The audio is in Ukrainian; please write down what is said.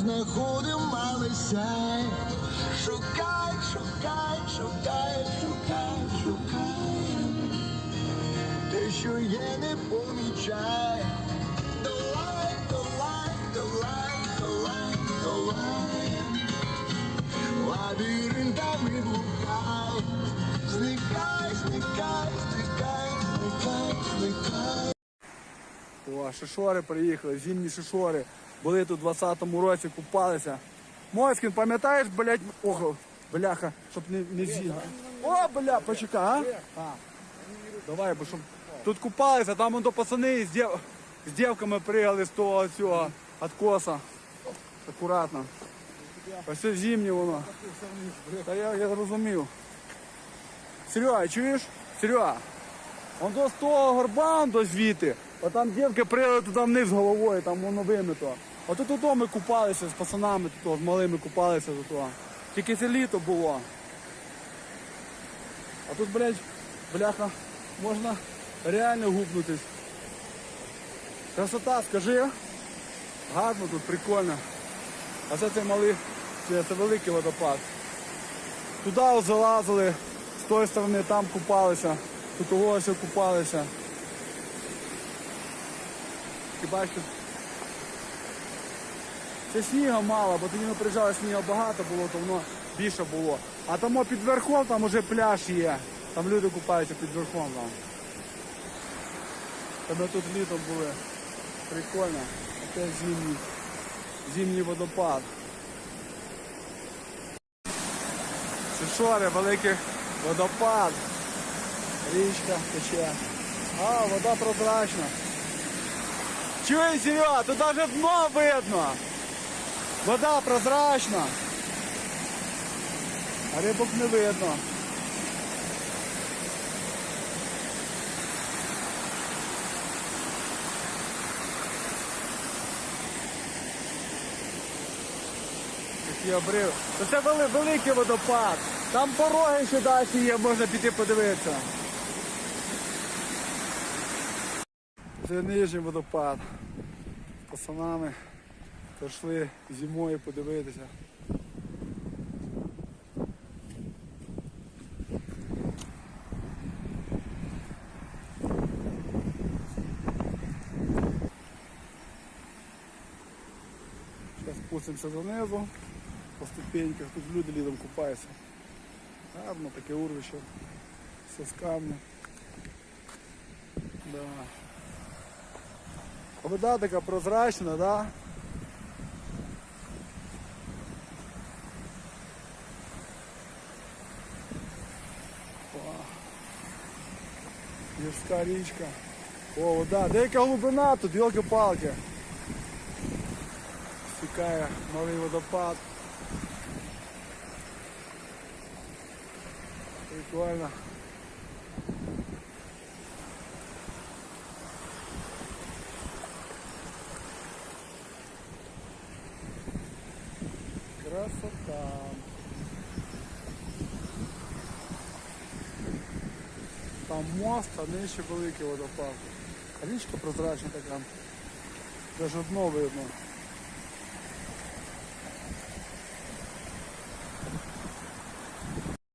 знаходимо, але сяй. Шукай, шукай, шукай, шукай, шукай. Те, що є, не помічай. Долай, долай, долай, долай, долай. Лабіринтами блукай. Зникай, зникай, зникай, зникай, зникай. О, шишори приїхали, зимні шишори. Були тут у 20-му році, купалися. Моськін, пам'ятаєш, блядь, ого, бляха, щоб не, не з'їла. О, бля, почекай, а? а? Давай, бо щоб тут купалися, там вон до пацани з, дів... з дівками пригали з того цього откоса. Акуратно. Ось це зимнє воно. Та я, я зрозумів. Серега, чуєш? Серега, Он до з того горба, он до звідти. А там дівки прили туди вниз головою, там воно вимито. А тут ото ми купалися з пацанами, тут, з малими купалися тут. Тільки це літо було. А тут, блядь, бляха, можна реально гупнутись. Красота, скажи. Гарно тут, прикольно. А це це малий, це, це великий водопад. Туди залазили, з тої сторони там купалися, тут ось купалися. І бачите, це снігу мало, бо тоді ми приїжджали, снігу багато було, то воно більше було. А там під верхом там уже пляж є. Там люди купаються під верхом там. Та тут літом були. Прикольно. Це зимній, зимній водопад. Шишори, великий водопад. Річка тече. А, вода прозрачна. Чує, Серега, тут даже дно видно. Вода прозрачна. А рибок не видно. Такий обрив. Це великий водопад. Там пороги ще далі є, можна піти подивитися. Це нижній водопад. З пацанами прийшли зимою подивитися. Зараз спустимося донизу по ступеньках. Тут люди літом купаються. Гарно таке урвище. Все з камня. Да. Вода така прозрачна, да? Гірська річка. О, вода. Деяка глибина тут, йолки-палки. Стікає малий водопад. Прикольно. Красота. Там мост, а нижче великий водопад. Річка прозрачна така. Даже дно видно.